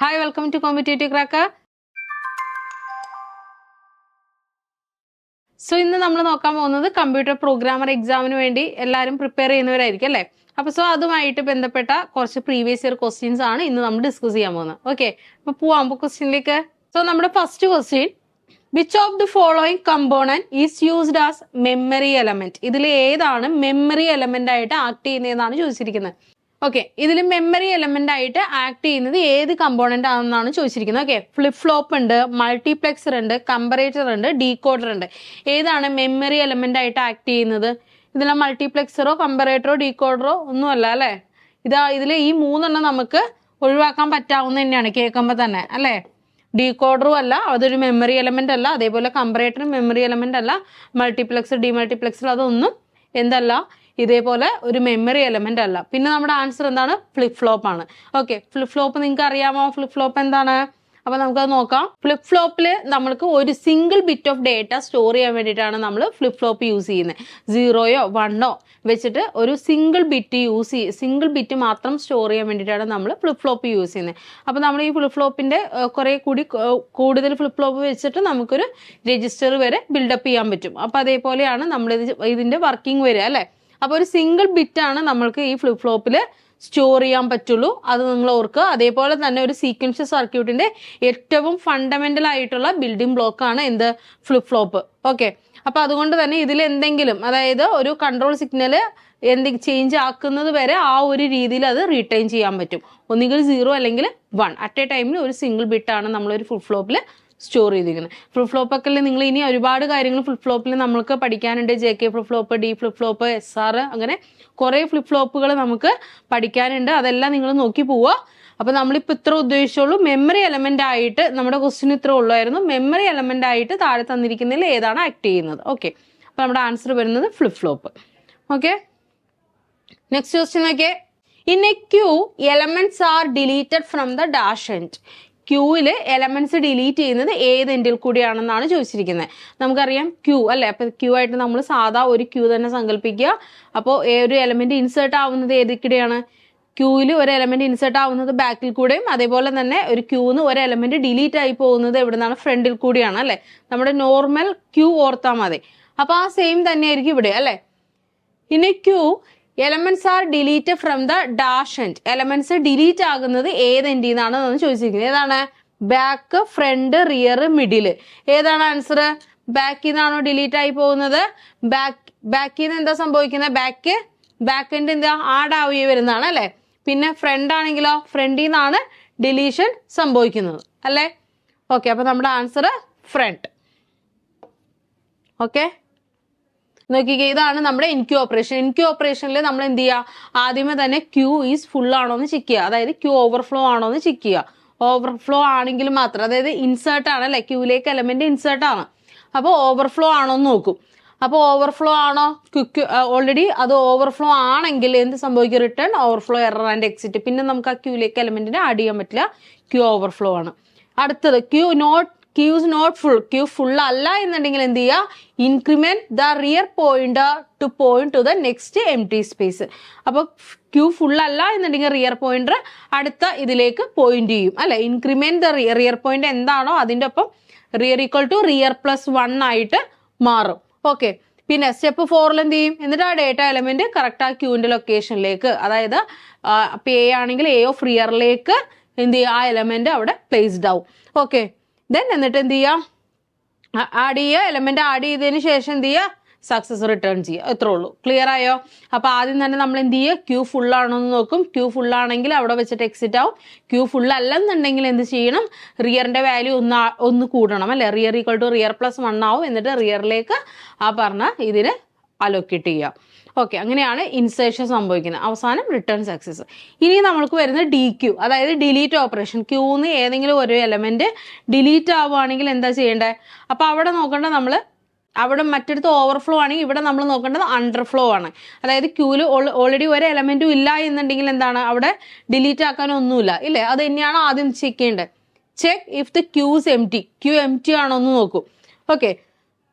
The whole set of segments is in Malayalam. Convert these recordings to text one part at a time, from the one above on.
Hi welcome to competitive cracker so ഇന്ന് നമ്മൾ നോക്കാൻ പോകുന്നത് കമ്പ്യൂട്ടർ പ്രോഗ്രാമർ എക്സാമിന് വേണ്ടി എല്ലാവരും പ്രിപ്പയർ ചെയ്യുന്നവരായിരിക്കും അല്ലേ? അപ്പൊ സോ അതുമായിട്ട് ബന്ധപ്പെട്ട കുറച്ച് പ്രീവിയസ് ഇയർ ക്വസ്റ്റ്യൻസ് ആണ് ഇന്ന് നമ്മൾ ഡിസ്കസ് ചെയ്യാൻ പോകുന്നത്. ഓക്കെ അപ്പൊ പോവാം. ക്വസ്റ്റ്യനിലേക്ക് സോ നമ്മുടെ first question which of the following component is used as memory element ഇതിൽ ഏതാണ് മെമ്മറി എലമെന്റ് ആയിട്ട് ആക്ട് ചെയ്യുന്നതെന്നാണ് ചോദിച്ചിരിക്കുന്നത്. ഓക്കെ ഇതിൽ മെമ്മറി എലമെന്റ് ആയിട്ട് ആക്ട് ചെയ്യുന്നത് ഏത് കമ്പോണന്റ് ആണെന്നാണ് ചോദിച്ചിരിക്കുന്നത്. ഓക്കെ ഫ്ലിപ്പ് ഫ്ലോപ്പ് ഉണ്ട് മൾട്ടിപ്ലെക്സർ ഉണ്ട് കമ്പറേറ്റർ ഉണ്ട് ഡീകോഡർ ഉണ്ട്. ഏതാണ് മെമ്മറി എലമെന്റ് ആയിട്ട് ആക്ട് ചെയ്യുന്നത്? ഇതിലെ മൾട്ടിപ്ലെക്സറോ കമ്പറേറ്ററോ ഡീകോഡറോ ഒന്നുമല്ല അല്ലേ? ഇതാ ഇതിൽ ഈ മൂന്നെണ്ണം നമുക്ക് ഒഴിവാക്കാൻ പറ്റാവുന്ന തന്നെയാണ് കേൾക്കുമ്പോൾ തന്നെ അല്ലേ? ഡീകോഡറും അല്ല അതൊരു മെമ്മറി എലമെന്റ് അല്ല അതേപോലെ കമ്പറേറ്ററും മെമ്മറി എലമെന്റ് അല്ല മൾട്ടിപ്ലെക്സർ ഡിമൾട്ടിപ്ലെക്സർ അതൊന്നും എന്തല്ല. ഇതേപോലെ ഒരു മെമ്മറി എലമെന്റ് അല്ല. പിന്നെ നമ്മുടെ ആൻസർ എന്താണ്? ഫ്ലിപ്പ് ഫ്ലോപ്പ് ആണ്. ഓക്കെ ഫ്ലിപ്പ് ഫ്ലോപ്പ് നിങ്ങൾക്ക് അറിയാമോ ഫ്ലിപ്പ് ഫ്ലോപ്പ് എന്താണ്? അപ്പൊ നമുക്കത് നോക്കാം. ഫ്ലിപ്പ് ഫ്ലോപ്പിൽ നമ്മൾക്ക് ഒരു single bit of data store ചെയ്യാൻ വേണ്ടിയിട്ടാണ് നമ്മൾ ഫ്ലിപ്പ് ഫ്ലോപ്പ് യൂസ് ചെയ്യുന്നത് സീറോയോ വണ്ണോ വെച്ചിട്ട് ഒരു സിംഗിൾ ബിറ്റ് യൂസ് ചെയ്യും സിംഗിൾ ബിറ്റ് മാത്രം സ്റ്റോർ ചെയ്യാൻ വേണ്ടിയിട്ടാണ് നമ്മൾ ഫ്ലിപ്പ് ഫ്ലോപ്പ് യൂസ് ചെയ്യുന്നത് അപ്പോൾ നമ്മൾ ഈ ഫ്ലിപ്പ് ഫ്ലോപ്പിന്റെ കുറേ കൂടി കൂടുതൽ ഫ്ലിപ്പ് ഫ്ലോപ്പ് വെച്ചിട്ട് നമുക്കൊരു രജിസ്റ്റർ വരെ ബിൽഡപ്പ് ചെയ്യാൻ പറ്റും. അപ്പോൾ അതേപോലെയാണ് നമ്മൾ ഇതിന്റെ വർക്കിംഗ് വരിക അല്ലേ? അപ്പോൾ ഒരു സിംഗിൾ ബിറ്റ് ആണ് നമ്മൾക്ക് ഈ ഫ്ലിപ്പ് ഫ്ലോപ്പിൽ സ്റ്റോർ ചെയ്യാൻ പറ്റുള്ളൂ. അത് നിങ്ങൾ ഓർക്കുക. അതേപോലെ തന്നെ ഒരു സീക്വൻഷ്യൽ സർക്യൂട്ടിന്റെ ഏറ്റവും ഫണ്ടമെന്റൽ ആയിട്ടുള്ള ബിൽഡിംഗ് ബ്ലോക്ക് ആണ് എന്ത്? ഫ്ലിപ്പ് ഫ്ലോപ്പ് ഓക്കെ അപ്പോൾ അതുകൊണ്ട് തന്നെ ഇതിൽ എന്തെങ്കിലും അതായത് ഒരു കൺട്രോൾ സിഗ്നൽ എന്തെങ്കിലും ചേഞ്ച് ആക്കുന്നത് വരെ ആ ഒരു രീതിയിൽ അത് റീറ്റൈൻ ചെയ്യാൻ പറ്റും. ഒന്നുകിൽ സീറോ അല്ലെങ്കിൽ വൺ അറ്റ് എ ടൈമിൽ ഒരു സിംഗിൾ ബിറ്റാണ് നമ്മളൊരു ഫ്ലിപ്പ് ഫ്ലോപ്പിൽ സ്റ്റോർ ചെയ്തിരിക്കുന്നത്. ഫ്ലിപ്പ് ഫ്ലോപ്പ് ഒക്കെ നിങ്ങൾ ഇനി ഒരുപാട് കാര്യങ്ങൾ ഫ്ലിപ്പ് ഫ്ലോപ്പിൽ നമ്മൾക്ക് പഠിക്കാനുണ്ട്. J K flip flop D flip flop S R അങ്ങനെ കുറേ ഫ്ലിപ്പ് ഫ്ലോപ്പുകൾ നമുക്ക് പഠിക്കാനുണ്ട്. അതെല്ലാം നിങ്ങൾ നോക്കി പോവുക. അപ്പൊ നമ്മളിപ്പോൾ ഇത്ര ഉദ്ദേശിച്ചുള്ളൂ. മെമ്മറി എലമെന്റ് ആയിട്ട് നമ്മുടെ ക്വസ്റ്റ്യൻ ഇത്ര ഉള്ളായിരുന്നു. മെമ്മറി എലമെന്റ് ആയിട്ട് താഴെ തന്നിരിക്കുന്നതിൽ ഏതാണ് ആക്ട് ചെയ്യുന്നത്? ഓക്കെ അപ്പൊ നമ്മുടെ ആൻസർ വരുന്നത് flip flop okay next question നോക്കിയേ. In a queue elements are deleted from the dash end ക്യൂവിൽ എലമെന്റ്സ് ഡിലീറ്റ് ചെയ്യുന്നത് ഏത് എൻഡിൽ കൂടിയാണെന്നാണ് ചോദിച്ചിരിക്കുന്നത് നമുക്കറിയാം ക്യൂ അല്ലേ? അപ്പൊ ക്യൂ ആയിട്ട് നമ്മൾ സാധാ ഒരു ക്യൂ തന്നെ സങ്കല്പിക്കുക. അപ്പോൾ ഒരു എലമെന്റ് ഇൻസേർട്ട് ആവുന്നത് ഏതിക്കിടെയാണ്? ക്യൂവിൽ ഒരു എലമെന്റ് ഇൻസേർട്ട് ആവുന്നത് ബാക്കിൽ കൂടെയും അതേപോലെ തന്നെ ഒരു ക്യൂന്ന് ഒരു എലമെന്റ് ഡിലീറ്റ് ആയി പോകുന്നത് എവിടെ നിന്നാണ് ഫ്രണ്ടിൽ കൂടിയാണ് അല്ലേ? നമ്മുടെ നോർമൽ ക്യൂ ഓർത്താൽ മതി. അപ്പൊ ആ സെയിം തന്നെയായിരിക്കും ഇവിടെ അല്ലേ? ഇനി queue elements are delete from the dash end elements delete ആകുന്നത് ഏത് എൻഡിൽ നിന്നാണ് ചോദിച്ചിരിക്കുന്നത്. ഏതാണ്? ബാക്ക് ഫ്രണ്ട് റിയർ മിഡിൽ ഏതാണ് ആൻസർ ബാക്കിൽ നിന്നാണോ ഡിലീറ്റ് ആയി പോകുന്നത്? ബാക്ക് ബാക്കിൽ നിന്ന് എന്താ സംഭവിക്കുന്നത്? ബാക്ക് ബാക്ക് എൻഡ് എന്താ? ആഡ് ആവുകയും വരുന്നതാണ് അല്ലെ? പിന്നെ ഫ്രണ്ട് ആണെങ്കിലോ? ഫ്രണ്ടിൽ നിന്നാണ് ഡിലീഷൻ സംഭവിക്കുന്നത്. അല്ലേ? ഓക്കെ അപ്പൊ നമ്മുടെ ആൻസർ ഫ്രണ്ട് ഓക്കെ നോക്കിക്കേ ഇതാണ് നമ്മുടെ ഇൻക്യൂ ഓപ്പറേഷൻ ഇൻക്യൂ ഓപ്പറേഷനിൽ നമ്മൾ എന്ത് ചെയ്യുക ആദ്യമേ തന്നെ ക്യൂ ഈസ് ഫുൾ ആണോ എന്ന് ചെക്ക് ചെയ്യുക അതായത് ക്യൂ ഓവർഫ്ലോ ആണോ എന്ന് ചെക്ക് ചെയ്യുക ഓവർഫ്ലോ ആണെങ്കിൽ മാത്രം അതായത് ഇൻസേർട്ട് ആണ് അല്ലെ? ക്യൂയിലേക്ക് എലമെന്റ് ഇൻസേർട്ട് ആണ്. അപ്പോൾ ഓവർഫ്ലോ ആണോ എന്ന് നോക്കും. അപ്പോൾ ഓവർഫ്ലോ ആണോ? ക്യു ഓൾറെഡി അത് ഓവർഫ്ലോ ആണെങ്കിൽ എന്ത് സംഭവിക്കും? Return overflow error and exit പിന്നെ നമുക്ക് ആ ക്യൂയിലേക്ക് എലമെന്റിനെ ആഡ് ചെയ്യാൻ പറ്റില്ല. ക്യൂ ഓവർഫ്ലോ ആണ്. അടുത്തത് queue not queues not full queue full അല്ല എന്നുണ്ടെങ്കിൽ എന്ത് ചെയ്യുക? Increment the rear point to point to the next empty space അപ്പോൾ ക്യൂ ഫുൾ അല്ല എന്നുണ്ടെങ്കിൽ റിയർ പോയിന്റർ അടുത്ത ഇതിലേക്ക് പോയിന്റ് ചെയ്യും. അല്ലെ? Increment the rear rear point എന്താണോ അതിന്റെ ഒപ്പം rear equal to rear plus one ആയിട്ട് മാറും. ഓക്കെ പിന്നെ സ്റ്റെപ്പ് ഫോറിൽ എന്ത് ചെയ്യും? എന്നിട്ട് ആ ഡേറ്റ എലമെന്റ് കറക്റ്റ് ആ ക്യൂവിന്റെ ലൊക്കേഷനിലേക്ക് അതായത് ഇപ്പൊ എ ആണെങ്കിൽ എ ഓഫ് റിയറിലേക്ക് എന്ത് ചെയ്യുക ആ എലമെന്റ് അവിടെ പ്ലേസ്ഡ് ആവും. ഓക്കെ ദെൻ എന്നിട്ട് എന്ത് ചെയ്യുക ആഡ് ചെയ്യുക. എലമെന്റ് ആഡ് ചെയ്തതിന് ശേഷം എന്ത് ചെയ്യുക? സക്സസ് റിട്ടേൺ ചെയ്യുക. എത്ര ഉള്ളൂ. ക്ലിയർ ആയോ? അപ്പൊ ആദ്യം തന്നെ നമ്മൾ എന്ത് ചെയ്യുക? ക്യൂ ഫുൾ ആണോ എന്ന് നോക്കും. ക്യൂ ഫുൾ ആണെങ്കിൽ അവിടെ വെച്ചിട്ട് എക്സിറ്റ് ആവും. ക്യൂ ഫുൾ അല്ലെന്നുണ്ടെങ്കിൽ എന്ത് ചെയ്യണം? റിയറിന്റെ വാല്യൂ ഒന്ന് ഒന്ന് കൂടണം അല്ലെ? Rear equal to rear plus one ആവും. എന്നിട്ട് റിയറിലേക്ക് ആ പറഞ്ഞ ഇതിന് അലോക്കേറ്റ് ചെയ്യുക. ഓക്കെ അങ്ങനെയാണ് ഇൻസേഷൻ സംഭവിക്കുന്നത്. അവസാനം റിട്ടേൺ സക്സസ്. ഇനി നമ്മൾക്ക് വരുന്നത് ഡി ക്യൂ അതായത് ഡിലീറ്റ് ഓപ്പറേഷൻ. ക്യൂന്ന് ഏതെങ്കിലും ഒരു എലമെന്റ് ഡിലീറ്റ് ആവുകയാണെങ്കിൽ എന്താ ചെയ്യേണ്ടത്? അപ്പൊ അവിടെ നോക്കേണ്ടത് നമ്മൾ അവിടെ മറ്റെടുത്ത് ഓവർഫ്ലോ ആണെങ്കിൽ ഇവിടെ നമ്മൾ നോക്കേണ്ടത് അണ്ടർഫ്ലോ ആണ്. അതായത് ക്യൂൽ ഓൾറെഡി ഒരു എലമെന്റും ഇല്ല എന്നുണ്ടെങ്കിൽ എന്താണ്? അവിടെ ഡിലീറ്റ് ആക്കാനൊന്നുമില്ല ഇല്ലേ? അത് തന്നെയാണ് ആദ്യം ചെക്ക് ചെയ്യേണ്ടത്. Check if the queue's empty queue empty ആണോ എന്ന് നോക്കൂ. ഓക്കെ.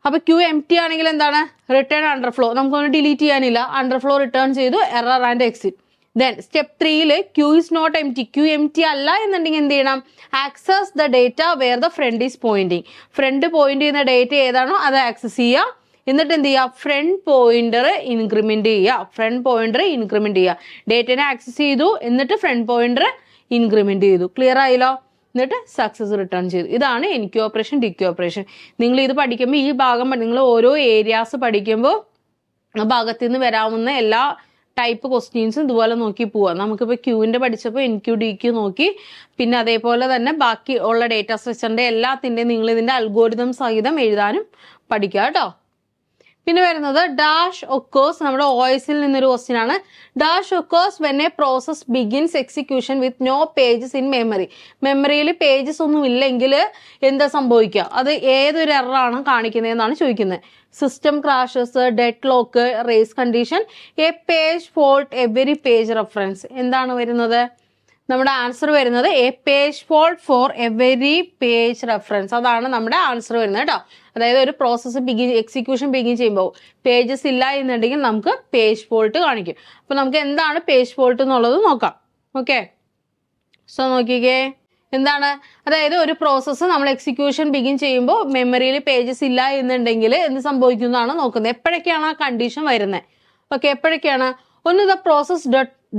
അപ്പൊ ക്യൂ എം ടി ആണെങ്കിൽ എന്താണ്? റിട്ടേൺ അണ്ടർഫ്ലോ നമുക്കൊന്ന് ഡിലീറ്റ് ചെയ്യാനില്ല. അണ്ടർഫ്ലോ റിട്ടേൺ ചെയ്തു error and exit then step ത്രീയിൽ queue is not empty queue empty അല്ല എന്നുണ്ടെങ്കിൽ എന്ത് ചെയ്യണം? Access the data where the front is pointing front point ചെയ്യുന്ന ഡേറ്റ ഏതാണോ അത് ആക്സസ് ചെയ്യുക. എന്നിട്ട് എന്ത് ചെയ്യുക? ഫ്രണ്ട് പോയിന്റർ ഇൻക്രിമെന്റ് ചെയ്യുക. ഫ്രണ്ട് പോയിന്റർ ഇൻക്രിമെന്റ് ചെയ്യുക. ഡേറ്റനെ ആക്സസ് ചെയ്തു. എന്നിട്ട് ഫ്രണ്ട് പോയിന്റർ ഇൻക്രിമെന്റ് ചെയ്തു. ക്ലിയർ ആയല്ലോ? എന്നിട്ട് സക്സസ് റിട്ടേൺ ചെയ്തു. ഇതാണ് എനിക്ക് ഓപ്പറേഷൻ ഡിക്യു ഓപ്പറേഷൻ നിങ്ങൾ ഇത് പഠിക്കുമ്പോൾ ഈ ഭാഗം നിങ്ങൾ ഓരോ ഏരിയാസ് പഠിക്കുമ്പോൾ ആ ഭാഗത്ത് നിന്ന് വരാവുന്ന എല്ലാ ടൈപ്പ് ക്വസ്റ്റ്യൻസും ഇതുപോലെ നോക്കി പോവാം. നമുക്കിപ്പോൾ ക്യൂവിന്റെ പഠിച്ചപ്പോൾ എൻ ക്യു ഡി ക്യു നോക്കി. പിന്നെ അതേപോലെ തന്നെ ബാക്കി ഉള്ള ഡേറ്റ സ്ട്രക്ചറിന്റെ എല്ലാത്തിന്റെയും നിങ്ങൾ ഇതിന്റെ അൽഗോരിതം സഹിതം എഴുതാനും പഠിക്കുക കേട്ടോ. പിന്നെ വരുന്നത് ഡാഷ് ഒക്കേഴ്സ് നമ്മുടെ ഓയിസിൽ നിന്നൊരു ക്വസ്റ്റ്യൻ ആണ്. Dash occurs when a process begins execution with no pages in memory മെമ്മറിയിൽ പേജസ് ഒന്നും ഇല്ലെങ്കിൽ എന്താ സംഭവിക്കുക? അത് ഏതൊരു എററാണ് കാണിക്കുന്നതെന്നാണ് ചോദിക്കുന്നത്. System crashes dead lock race condition a page fault every page reference എന്താണ് വരുന്നത്? നമ്മുടെ ആൻസർ വരുന്നത് a page fault for every page reference അതാണ് നമ്മുടെ ആൻസർ വരുന്നത് കേട്ടോ. അതായത് ഒരു പ്രോസസ്സ് ബിഗിൻ എക്സിക്യൂഷൻ ബിഗിൻ ചെയ്യുമ്പോൾ പേജസ് ഇല്ല എന്നുണ്ടെങ്കിൽ നമുക്ക് പേജ് ഫോൾട്ട് കാണിക്കും. അപ്പൊ നമുക്ക് എന്താണ് പേജ് ഫോൾട്ട് എന്നുള്ളത് നോക്കാം. ഓക്കെ സോ നോക്കിക്കേ. എന്താണ്? അതായത് ഒരു പ്രോസസ്സ് നമ്മൾ എക്സിക്യൂഷൻ ബിഗിൻ ചെയ്യുമ്പോൾ മെമ്മറിയിൽ പേജസ് ഇല്ല എന്നുണ്ടെങ്കിൽ എന്ത് സംഭവിക്കുന്നതാണ് നോക്കുന്നത്. എപ്പോഴൊക്കെയാണ് ആ കണ്ടീഷൻ വരുന്നത്? ഓക്കെ എപ്പോഴൊക്കെയാണ്? ഒന്ന് the process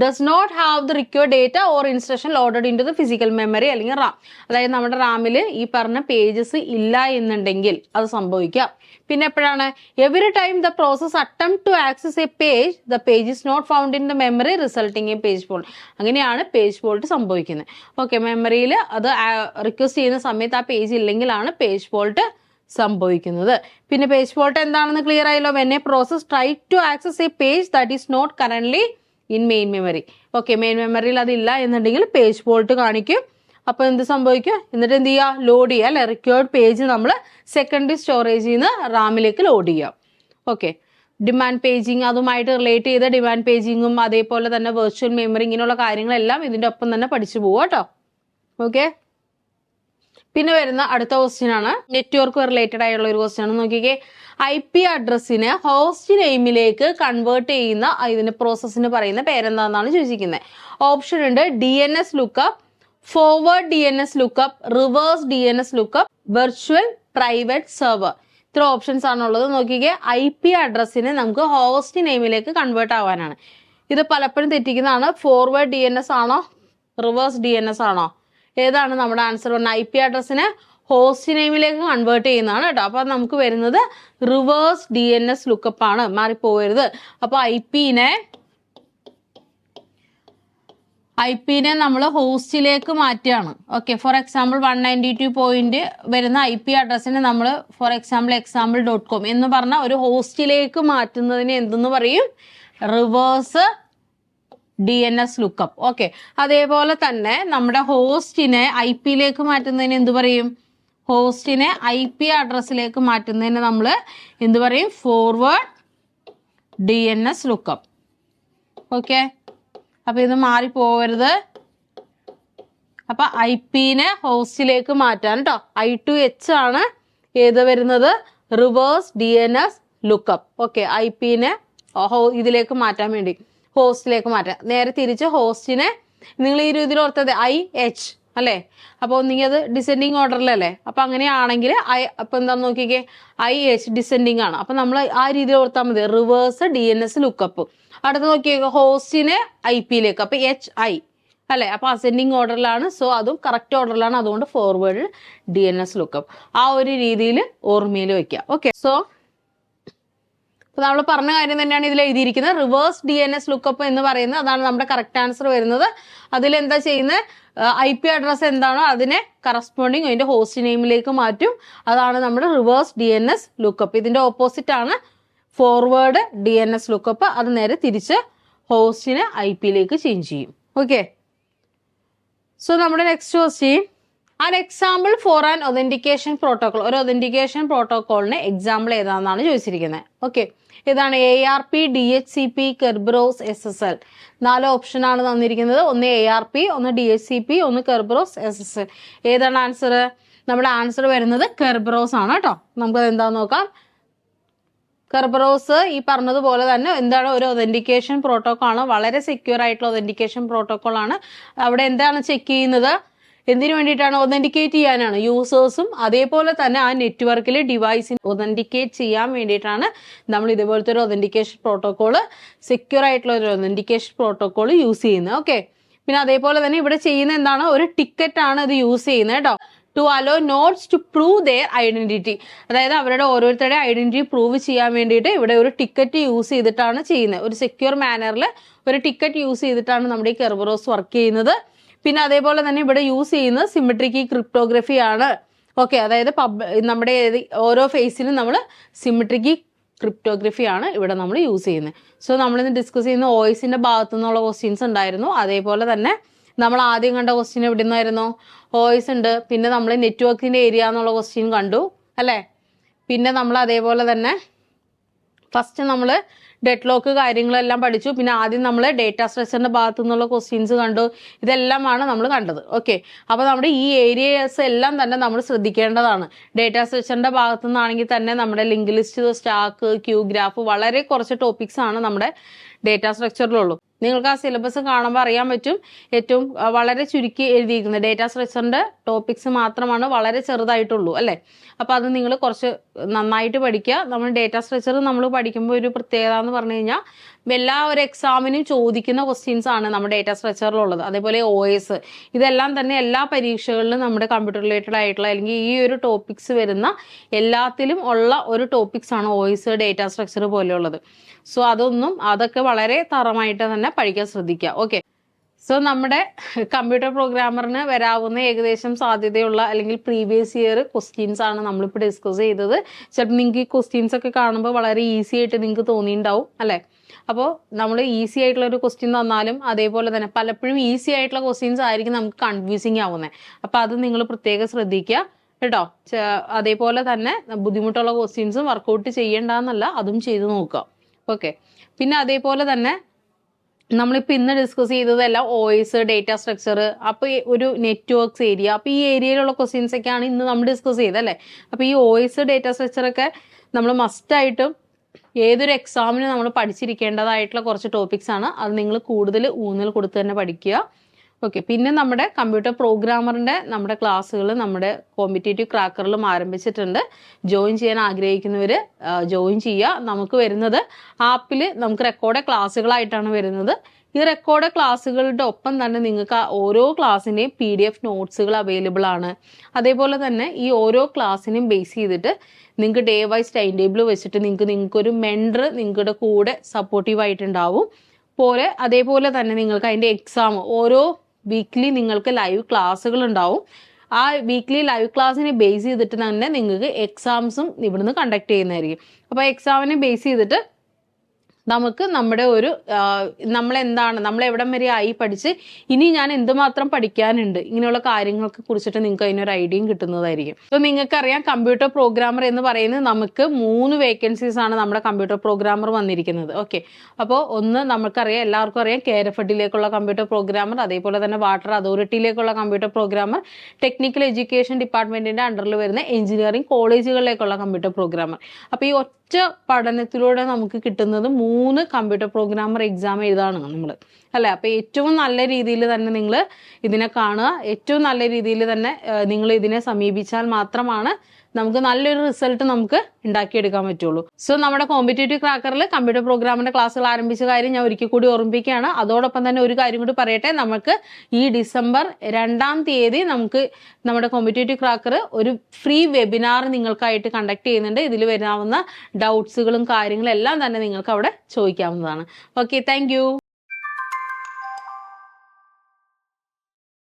does not have the require data or instruction loaded into the physical memory അല്ലെങ്കിൽ റാം. അതായത് നമ്മുടെ റാമിൽ ഈ പറഞ്ഞ പേജസ് ഇല്ല എന്നുണ്ടെങ്കിൽ അത് സംഭവിക്കാം. പിന്നെ എപ്പോഴാണ്? Every time the process attempt to access a page the page is not found in the memory resulting a page fault അങ്ങനെയാണ് പേജ് ഫോൾട്ട് സംഭവിക്കുന്നത്. ഓക്കെ മെമ്മറിയിൽ അത് റിക്വസ്റ്റ് ചെയ്യുന്ന സമയത്ത് ആ പേജ് ഇല്ലെങ്കിലാണ് പേജ് ഫോൾട്ട് സംഭവിക്കുന്നത്. പിന്നെ പേജ് ഫോൾട്ട് എന്താണെന്ന് ക്ലിയർ ആയല്ലോ? When a process try to access a page that is not current in main memory okay main മെമ്മറിയിൽ അതില്ല എന്നുണ്ടെങ്കിൽ പേജ് ഫോൾട്ട് കാണിക്കും. അപ്പൊ എന്ത് സംഭവിക്കും? എന്നിട്ട് എന്ത് ചെയ്യുക? ലോഡ് ചെയ്യുക അല്ലെ? റിക്വേർഡ് പേജ് നമ്മൾ സെക്കൻഡറി സ്റ്റോറേജിൽ നിന്ന് റാമിലേക്ക് ലോഡ് ചെയ്യാം ഓക്കെ ഡിമാൻഡ് പേജിങ് അതുമായിട്ട് റിലേറ്റ് ചെയ്ത ഡിമാൻഡ് പേജിങ്ങും അതേപോലെ തന്നെ വെർച്വൽ മെമ്മറി ഇങ്ങനെയുള്ള കാര്യങ്ങളെല്ലാം ഇതിന്റെ ഒപ്പം തന്നെ പഠിച്ചു പോവുക കേട്ടോ. ഓക്കെ പിന്നെ വരുന്ന അടുത്ത ക്വസ്റ്റ്യൻ ആണ്. നെറ്റ്വർക്ക് റിലേറ്റഡ് ആയുള്ള ഒരു ക്വസ്റ്റ്യൻ ആണ്. നോക്കിക്കേ. ഐ പി അഡ്രസ്സിനെ ഹോസ്റ്റ് നെയിമിലേക്ക് കൺവേർട്ട് ചെയ്യുന്ന ഇതിന് പ്രോസസ്സിന് പറയുന്ന പേരെന്താണെന്നാണ് ചോദിച്ചിരിക്കുന്നത് ഓപ്ഷൻ ഉണ്ട് D N S lookup forward D N S lookup reverse D N S lookup virtual private server ഇത്ര ഓപ്ഷൻസ് ആണുള്ളത്. നോക്കിക്കേ ഐ പി അഡ്രസ്സിനെ നമുക്ക് ഹോസ്റ്റ് നെയിമിലേക്ക് കൺവേർട്ട് ആവാനാണ്. ഇത് പലപ്പോഴും തെറ്റിക്കുന്നതാണ്. ഫോർവേഡ് ഡി എൻ എസ് ആണോ? റിവേഴ്സ് ഡി എൻ എസ് ആണോ? ഏതാണ് നമ്മുടെ ആൻസർ പറഞ്ഞ ഐ പി അഡ്രസ്സിനെ ഹോസ്റ്റ് നെയിമിലേക്ക് കൺവേർട്ട് ചെയ്യുന്നതാണ് കേട്ടോ. അപ്പൊ നമുക്ക് വരുന്നത് reverse D N S lookup ആണ്. മാറിപ്പോകരുത്. അപ്പൊ ഐ പിനെ ഐ പിനെ നമ്മൾ ഹോസ്റ്റിലേക്ക് മാറ്റുകയാണ്. Okay for example one ninety two point വരുന്ന ഐ പി അഡ്രസ്സിനെ നമ്മൾ for example example dot com എന്ന് പറഞ്ഞ ഒരു ഹോസ്റ്റിലേക്ക് മാറ്റുന്നതിന് എന്തെന്ന് പറയും? Reverse D N S lookup okay അതേപോലെ തന്നെ നമ്മുടെ ഹോസ്റ്റിനെ ഐ പിയിലേക്ക് മാറ്റുന്നതിന് എന്ത് പറയും? ഹോസ്റ്റിനെ ഐ പി അഡ്രസ്സിലേക്ക് മാറ്റുന്നതിന് നമ്മൾ എന്തു പറയും? Forward D N S lookup okay അപ്പൊ ഇത് മാറിപ്പോവരുത് അപ്പൊ ഐ പിനെ ഹോസ്റ്റിലേക്ക് മാറ്റാൻ കേട്ടോ ഐ ടു എച്ച് ആണ് ഏത് വരുന്നത്? Reverse D N S lookup okay I പിനെ ഇതിലേക്ക് മാറ്റാൻ വേണ്ടി ഹോസ്റ്റിലേക്ക് മാറ്റാം. നേരെ തിരിച്ച് ഹോസ്റ്റിനെ നിങ്ങൾ ഈ രീതിയിൽ ഓർത്തത് ഐ എച്ച് അല്ലേ? അപ്പോൾ നീ അത് ഡിസെൻഡിങ് ഓർഡറിലല്ലേ അപ്പൊ അങ്ങനെയാണെങ്കിൽ ഐ അപ്പൊ എന്താന്ന് നോക്കിക്കേ? ഐ എച്ച് ഡിസെൻഡിങ് ആണ്. അപ്പൊ നമ്മൾ ആ രീതിയിൽ ഓർത്താൽ മതി. Reverse D N S lookup അടുത്ത് നോക്കിയേ ഹോസ്റ്റിനെ ഐ പിയിലേക്ക് അപ്പൊ എച്ച് ഐ അല്ലേ? അപ്പൊ അസെൻഡിങ് ഓർഡറിലാണ് സോ അതും കറക്റ്റ് ഓർഡറിലാണ് അതുകൊണ്ട് forward D N S lookup ആ ഒരു രീതിയിൽ ഓർമ്മയിൽ വെക്കുക ഓക്കെ സോ അപ്പൊ നമ്മൾ പറഞ്ഞ കാര്യം തന്നെയാണ് ഇതിൽ എഴുതിയിരിക്കുന്നത്. Reverse D N S lookup എന്ന് പറയുന്നത് അതാണ് നമ്മുടെ കറക്റ്റ് ആൻസർ വരുന്നത്. അതിൽ എന്താ ചെയ്യുന്നത് ഐ പി അഡ്രസ് എന്താണോ അതിനെ കറസ്പോണ്ടിങ് അതിന്റെ ഹോസ്റ്റ് നെയിമിലേക്ക് മാറ്റും. അതാണ് നമ്മുടെ reverse D N S lookup ഇതിന്റെ ഓപ്പോസിറ്റ് ആണ് forward D N S lookup അത് നേരെ തിരിച്ച് ഹോസ്റ്റിനെ ഐ പിയിലേക്ക് ചേഞ്ച് ചെയ്യും. ഓക്കെ സോ നമ്മുടെ next question an example for an authentication protocol ഒരു ഒതന്റിക്കേഷൻ പ്രോട്ടോകോളിന് എക്സാമ്പിൾ ഏതാണെന്നാണ് ചോദിച്ചിരിക്കുന്നത്. ഓക്കെ ഇതാണ് A R P D H C P Kerberos S S L നാല് ഓപ്ഷൻ ആണ് തന്നിരിക്കുന്നത്. ഒന്ന് എ ആർ പി ഒന്ന് ഡി എച്ച് സി പി ഒന്ന് കെർബ്രോസ് എസ് എസ് എൽ ഏതാണ് ആൻസർ നമ്മുടെ ആൻസർ വരുന്നത് കെർബ്രോസ് ആണ് കേട്ടോ. നമുക്ക് എന്താന്ന് നോക്കാം? കർബറോസ് ഈ പറഞ്ഞതുപോലെ തന്നെ എന്താണ് ഒരു ഒതന്റിക്കേഷൻ പ്രോട്ടോക്കോൾ ആണ്. വളരെ സെക്യൂർ ആയിട്ടുള്ള ഒതന്റിക്കേഷൻ പ്രോട്ടോക്കോൾ ആണ്. അവിടെ എന്താണ് ചെക്ക് ചെയ്യുന്നത്? എന്തിനു വേണ്ടിയിട്ടാണ് ഒതന്റിക്കേറ്റ് ചെയ്യാനാണ്? യൂസേഴ്സും അതേപോലെ തന്നെ ആ നെറ്റ്വർക്കിലെ ഡിവൈസിന് ഒതന്റിക്കേറ്റ് ചെയ്യാൻ വേണ്ടിയിട്ടാണ് നമ്മൾ ഇതുപോലത്തെ ഒരു ഒതന്റിക്കേഷൻ പ്രോട്ടോകോൾ സെക്യൂർ ആയിട്ടുള്ള ഒരു ഒതന്റിക്കേഷൻ പ്രോട്ടോകോൾ യൂസ് ചെയ്യുന്നത്. ഓക്കെ പിന്നെ അതേപോലെ തന്നെ ഇവിടെ ചെയ്യുന്ന എന്താണ്? ഒരു ടിക്കറ്റ് ആണ് ഇത് യൂസ് ചെയ്യുന്നത് കേട്ടോ. To allow nodes to prove their identity അതായത് അവരുടെ ഓരോരുത്തരുടെ ഐഡന്റിറ്റി പ്രൂവ് ചെയ്യാൻ വേണ്ടിയിട്ട് ഇവിടെ ഒരു ടിക്കറ്റ് യൂസ് ചെയ്തിട്ടാണ് ചെയ്യുന്നത്. ഒരു സെക്യൂർ മാനറിൽ ഒരു ടിക്കറ്റ് യൂസ് ചെയ്തിട്ടാണ് നമ്മുടെ ഈ കെർബറോസ് വർക്ക് ചെയ്യുന്നത്. പിന്നെ അതേപോലെ തന്നെ ഇവിടെ യൂസ് ചെയ്യുന്നത് സിമെട്രിക് ക്രിപ്റ്റോഗ്രഫി ആണ്. ഓക്കെ അതായത് പബ് നമ്മുടെ ഓരോ ഫേസിലും നമ്മൾ സിമെട്രിക് ക്രിപ്റ്റോഗ്രഫി ആണ് ഇവിടെ നമ്മൾ യൂസ് ചെയ്യുന്നത്. സോ നമ്മളിന്ന് ഡിസ്കസ് ചെയ്യുന്ന ഓയിസിന്റെ ഭാഗത്തു നിന്നുള്ള ക്വസ്റ്റ്യൻസ് ഉണ്ടായിരുന്നു. അതേപോലെ തന്നെ നമ്മൾ ആദ്യം കണ്ട ക്വസ്റ്റ്യൻ എവിടെ നിന്നായിരുന്നു ഓയിസ് ഉണ്ട്. പിന്നെ നമ്മൾ നെറ്റ്വർക്കിന്റെ ഏരിയ എന്നുള്ള ക്വസ്റ്റ്യൻ കണ്ടു. അല്ലേ? പിന്നെ നമ്മൾ അതേപോലെ തന്നെ ഫസ്റ്റ് നമ്മൾ ഡെഡ് ലോക്ക് കാര്യങ്ങളെല്ലാം പഠിച്ചു. പിന്നെ ആദ്യം നമ്മൾ ഡേറ്റ സ്ട്രക്ചറിന്റെ ഭാഗത്തു നിന്നുള്ള ക്വസ്റ്റ്യൻസ് കണ്ടു. ഇതെല്ലാമാണ് നമ്മൾ കണ്ടത്. ഓക്കെ. അപ്പോൾ നമ്മുടെ ഈ ഏരിയസ് എല്ലാം തന്നെ നമ്മൾ ശ്രദ്ധിക്കേണ്ടതാണ്. ഡേറ്റ സ്ട്രക്ചറിന്റെ ഭാഗത്തു നിന്നാണെങ്കിൽ തന്നെ നമ്മുടെ link list stack queue graph വളരെ കുറച്ച് ടോപ്പിക്സ് ആണ് നമ്മുടെ ഡേറ്റ സ്ട്രക്ചറിലുള്ളൂ. നിങ്ങൾക്ക് ആ സിലബസ് കാണുമ്പോൾ അറിയാൻ പറ്റും. ഏറ്റവും വളരെ ചുരുക്കി എഴുതിയിരിക്കുന്നത് ഡേറ്റ സ്ട്രക്ചറിന്റെ ടോപ്പിക്സ് മാത്രമാണ് വളരെ ചെറുതായിട്ടുള്ളൂ അല്ലേ? അപ്പോൾ അത് നിങ്ങൾ കുറച്ച് നന്നായിട്ട് പഠിക്കുക. നമ്മൾ ഡേറ്റ സ്ട്രക്ചർ നമ്മൾ പഠിക്കുമ്പോൾ ഒരു പ്രത്യേകത എന്ന് പറഞ്ഞു കഴിഞ്ഞാൽ എല്ലാ ഒരു എക്സാമിനും ചോദിക്കുന്ന ക്വസ്റ്റ്യൻസ് ആണ് നമ്മുടെ ഡേറ്റ സ്ട്രക്ചറിലുള്ളത് അതേപോലെ ഒ എസ് ഇതെല്ലാം തന്നെ എല്ലാ പരീക്ഷകളിലും നമ്മുടെ കമ്പ്യൂട്ടർ റിലേറ്റഡ് ആയിട്ടുള്ള അല്ലെങ്കിൽ ഈ ഒരു ടോപ്പിക്സ് വരുന്ന എല്ലാത്തിലും ഉള്ള ഒരു ടോപ്പിക്സ് ആണ് ഒ എസ് ഡേറ്റ സ്ട്രക്ചർ പോലെയുള്ളത്. സോ അതൊന്നും അതൊക്കെ വളരെ തറമായിട്ട് തന്നെ പഠിക്കാൻ ശ്രദ്ധിക്കുക. ഓക്കെ സോ നമ്മുടെ കമ്പ്യൂട്ടർ പ്രോഗ്രാമറിന് വരാവുന്ന ഏകദേശം സാധ്യതയുള്ള അല്ലെങ്കിൽ പ്രീവിയസ് ഇയർ ക്വസ്റ്റ്യൻസ് ആണ് നമ്മളിപ്പോൾ ഡിസ്കസ് ചെയ്തത്. ചിലപ്പോൾ നിങ്ങൾക്ക് ഈ ക്വസ്റ്റ്യൻസ് ഒക്കെ കാണുമ്പോൾ വളരെ ഈസി ആയിട്ട് നിങ്ങൾക്ക് തോന്നിയിട്ടുണ്ടാവും അല്ലേ? അപ്പോൾ നമ്മൾ ഈസി ആയിട്ടുള്ള ഒരു ക്വസ്റ്റ്യൻ തന്നാലും അതേപോലെ തന്നെ പലപ്പോഴും ഈസി ആയിട്ടുള്ള ക്വസ്റ്റ്യൻസ് ആയിരിക്കും നമുക്ക് കൺഫ്യൂസിങ് ആവുന്നത് അപ്പോൾ അത് നിങ്ങൾ പ്രത്യേകം ശ്രദ്ധിക്കുക കേട്ടോ. അതേപോലെ തന്നെ ബുദ്ധിമുട്ടുള്ള ക്വസ്റ്റ്യൻസും വർക്കൗട്ട് ചെയ്യേണ്ടെന്നല്ല അതും ചെയ്ത് നോക്കുക ഓക്കെ പിന്നെ അതേപോലെ തന്നെ നമ്മളിപ്പോൾ ഇന്ന് ഡിസ്കസ് ചെയ്തതെല്ലാം ഓയിസ് ഡേറ്റ സ്ട്രക്ചർ അപ്പോൾ ഒരു നെറ്റ്വർക്ക്സ് ഏരിയ അപ്പോൾ ഈ ഏരിയയിലുള്ള ക്വസ്റ്റ്യൻസ് ഒക്കെയാണ് ഇന്ന് നമ്മൾ ഡിസ്കസ് ചെയ്തല്ലേ അപ്പോൾ ഈ ഓയിസ് ഡേറ്റ സ്ട്രക്ചറൊക്കെ നമ്മൾ മസ്റ്റായിട്ടും ഏതൊരു എക്സാമിന് നമ്മൾ പഠിച്ചിരിക്കേണ്ടതായിട്ടുള്ള കുറച്ച് ടോപ്പിക്സ് ആണ്. അത് നിങ്ങൾ കൂടുതൽ ഊന്നൽ കൊടുത്ത് തന്നെ പഠിക്കുക. ഓക്കെ പിന്നെ നമ്മുടെ കമ്പ്യൂട്ടർ പ്രോഗ്രാമറിന്റെ നമ്മുടെ ക്ലാസ്സുകൾ നമ്മുടെ കോമ്പറ്റേറ്റീവ് ക്രാക്കറിലും ആരംഭിച്ചിട്ടുണ്ട്. ജോയിൻ ചെയ്യാൻ ആഗ്രഹിക്കുന്നവർ ജോയിൻ ചെയ്യുക. നമുക്ക് വരുന്നത് ആപ്പിൽ നമുക്ക് റെക്കോർഡ് ക്ലാസ്സുകളായിട്ടാണ് വരുന്നത്. ഈ റെക്കോർഡ് ക്ലാസ്സുകളുടെ ഒപ്പം തന്നെ നിങ്ങൾക്ക് ഓരോ ക്ലാസ്സിന്റെയും പി ഡി എഫ് നോട്ട്സുകൾ അവൈലബിൾ ആണ്. അതേപോലെ തന്നെ ഈ ഓരോ ക്ലാസ്സിനെയും ബേസ് ചെയ്തിട്ട് നിങ്ങൾക്ക് ഡേ വൈസ് ടൈം ടേബിൾ വെച്ചിട്ട് നിങ്ങൾക്ക് നിങ്ങൾക്ക് ഒരു മെൻഡർ നിങ്ങളുടെ കൂടെ സപ്പോർട്ടീവ് ആയിട്ടുണ്ടാവും. പോലെ അതേപോലെ തന്നെ നിങ്ങൾക്ക് അതിന്റെ എക്സാം ഓരോ വീക്ക്ലി നിങ്ങൾക്ക് ലൈവ് ക്ലാസ്സുകൾ ഉണ്ടാവും. ആ വീക്ക്ലി ലൈവ് ക്ലാസ്സിനെ ബേസ് ചെയ്തിട്ട് തന്നെ നിങ്ങൾക്ക് എക്സാംസും ഇവിടുന്ന് കണ്ടക്ട് ചെയ്യുന്നതായിരിക്കും. അപ്പോൾ എക്സാമിനെ ബേസ് ചെയ്തിട്ട് നമുക്ക് നമ്മുടെ ഒരു നമ്മൾ എന്താണ് നമ്മൾ എവിടം വരെ ആയി പഠിച്ച് ഇനി ഞാൻ എന്തുമാത്രം പഠിക്കാനുണ്ട് ഇങ്ങനെയുള്ള കാര്യങ്ങളൊക്കെ കുറിച്ചിട്ട് നിങ്ങൾക്ക് അതിനൊരു ഐഡിയയും കിട്ടുന്നതായിരിക്കും. അപ്പോൾ നിങ്ങൾക്കറിയാം കമ്പ്യൂട്ടർ പ്രോഗ്രാമർ എന്ന് പറയുന്നത് നമുക്ക് മൂന്ന് വേക്കൻസീസ് ആണ് നമ്മുടെ കമ്പ്യൂട്ടർ പ്രോഗ്രാമർ വന്നിരിക്കുന്നത്. ഓക്കെ അപ്പോൾ ഒന്ന് നമുക്കറിയാം എല്ലാവർക്കും അറിയാം കേരഫഡിലേക്കുള്ള കമ്പ്യൂട്ടർ പ്രോഗ്രാമർ അതേപോലെ തന്നെ വാട്ടർ അതോറിറ്റിയിലേക്കുള്ള കമ്പ്യൂട്ടർ പ്രോഗ്രാമർ ടെക്നിക്കൽ എഡ്യൂക്കേഷൻ ഡിപ്പാർട്ട്മെന്റിന്റെ അണ്ടറിൽ വരുന്ന എഞ്ചിനീയറിംഗ് കോളേജുകളിലേക്കുള്ള കമ്പ്യൂട്ടർ പ്രോഗ്രാമർ. അപ്പോൾ ഈ ഒറ്റ പഠനത്തിലൂടെ നമുക്ക് കിട്ടുന്നത് മൂന്ന് കമ്പ്യൂട്ടർ പ്രോഗ്രാമർ എക്സാം എഴുതാണ് നമ്മൾ അല്ലേ? അപ്പോൾ ഏറ്റവും നല്ല രീതിയിൽ തന്നെ നിങ്ങൾ ഇതിനെ കാണുക. ഏറ്റവും നല്ല രീതിയിൽ തന്നെ നിങ്ങൾ ഇതിനെ സമീപിച്ചാൽ മാത്രമാണ് നമുക്ക് നല്ലൊരു റിസൾട്ട് നമുക്ക് ഉണ്ടാക്കിയെടുക്കാൻ പറ്റുള്ളൂ. സോ നമ്മുടെ കോമ്പറ്റേറ്റീവ് ക്രാക്കറിൽ കമ്പ്യൂട്ടർ പ്രോഗ്രാമിന്റെ ക്ലാസ്സുകൾ ആരംഭിച്ച കാര്യം ഞാൻ ഒരിക്കൽ കൂടി ഓർമ്മിപ്പിക്കുകയാണ്. അതോടൊപ്പം തന്നെ ഒരു കാര്യം കൂടി പറയട്ടെ. നമുക്ക് ഈ ഡിസംബർ രണ്ടാം തീയതി നമുക്ക് നമ്മുടെ കോമ്പറ്റേറ്റീവ് ക്രാക്കർ ഒരു ഫ്രീ വെബിനാർ നിങ്ങൾക്കായിട്ട് കണ്ടക്ട് ചെയ്യുന്നുണ്ട്. ഇതിൽ വരാവുന്ന ഡൗട്ട്സുകളും കാര്യങ്ങളും എല്ലാം തന്നെ നിങ്ങൾക്ക് അവിടെ ചോദിക്കാവുന്നതാണ് ഓക്കെ താങ്ക്